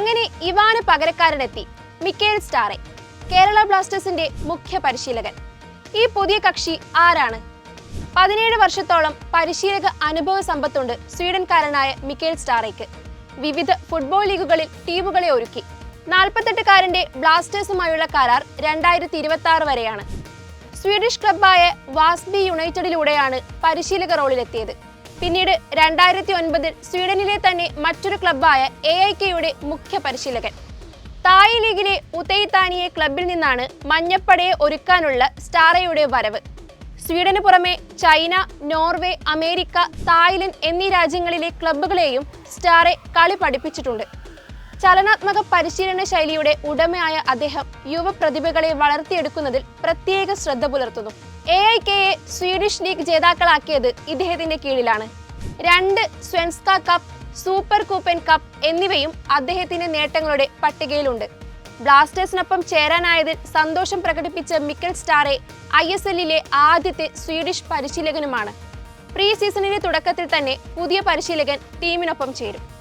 അങ്ങനെ ഇവാന് പകരക്കാരനെത്തി മിക്കേൽ സ്റ്റാറെ കേരള ബ്ലാസ്റ്റേഴ്സിന്റെ മുഖ്യ പരിശീലകൻ. ഈ പുതിയ കക്ഷി ആരാണ്? പതിനേഴ് വർഷത്തോളം പരിശീലക അനുഭവ സമ്പത്തുണ്ട് സ്വീഡൻകാരനായ മിക്കേൽ സ്റ്റാറയ്ക്ക് വിവിധ ഫുട്ബോൾ ലീഗുകളിൽ ടീമുകളെ ഒരുക്കി. നാൽപ്പത്തെട്ടുകാരന്റെ ബ്ലാസ്റ്റേഴ്സുമായുള്ള കരാർ രണ്ടായിരത്തി ഇരുപത്തി ആറ് വരെയാണ്. സ്വീഡിഷ് ക്ലബായ വാസ്ബി യുണൈറ്റഡിലൂടെയാണ് പരിശീലക റോളിലെത്തിയത്. പിന്നീട് രണ്ടായിരത്തി ഒൻപതിൽ സ്വീഡനിലെ തന്നെ മറ്റൊരു ക്ലബായ എ ഐ കെയുടെ മുഖ്യ പരിശീലകൻ. തായ് ലീഗിലെ ഉതൈതാനിയെ ക്ലബിൽ നിന്നാണ് മഞ്ഞപ്പടയെ ഒരുക്കാനുള്ള സ്റ്റാറയുടെ വരവ്. സ്വീഡന് പുറമെ ചൈന നോർവേ അമേരിക്ക തായ്ലൻഡ് എന്നീ രാജ്യങ്ങളിലെ ക്ലബ്ബുകളെയും സ്റ്റാറെ കളി പഠിപ്പിച്ചിട്ടുണ്ട്. ചലനാത്മക പരിശീലന ശൈലിയുടെ ഉടമയായ അദ്ദേഹം യുവ പ്രതിഭകളെ വളർത്തിയെടുക്കുന്നതിൽ പ്രത്യേക ശ്രദ്ധ പുലർത്തുന്നു. എ ഐ കെയെ സ്വീഡിഷ് ലീഗ് ജേതാക്കളാക്കിയത് ഇദ്ദേഹത്തിന്റെ കീഴിലാണ്. രണ്ട് Svenska cup super Cupen cup എന്നിവയും അദ്ദേഹത്തിന്റെ നേട്ടങ്ങളുടെ പട്ടികയിലുണ്ട്. ബ്ലാസ്റ്റേഴ്സിനൊപ്പം ചേരാനായതിൽ സന്തോഷം പ്രകടിപ്പിച്ച മിക്കൽ സ്റ്റാറെ ഐ എസ് എല്ലിലെ ആദ്യത്തെ സ്വീഡിഷ് പരിശീലകനുമാണ്. പ്രീ സീസണിന്റെ തുടക്കത്തിൽ തന്നെ പുതിയ പരിശീലകൻ ടീമിനൊപ്പം ചേരും.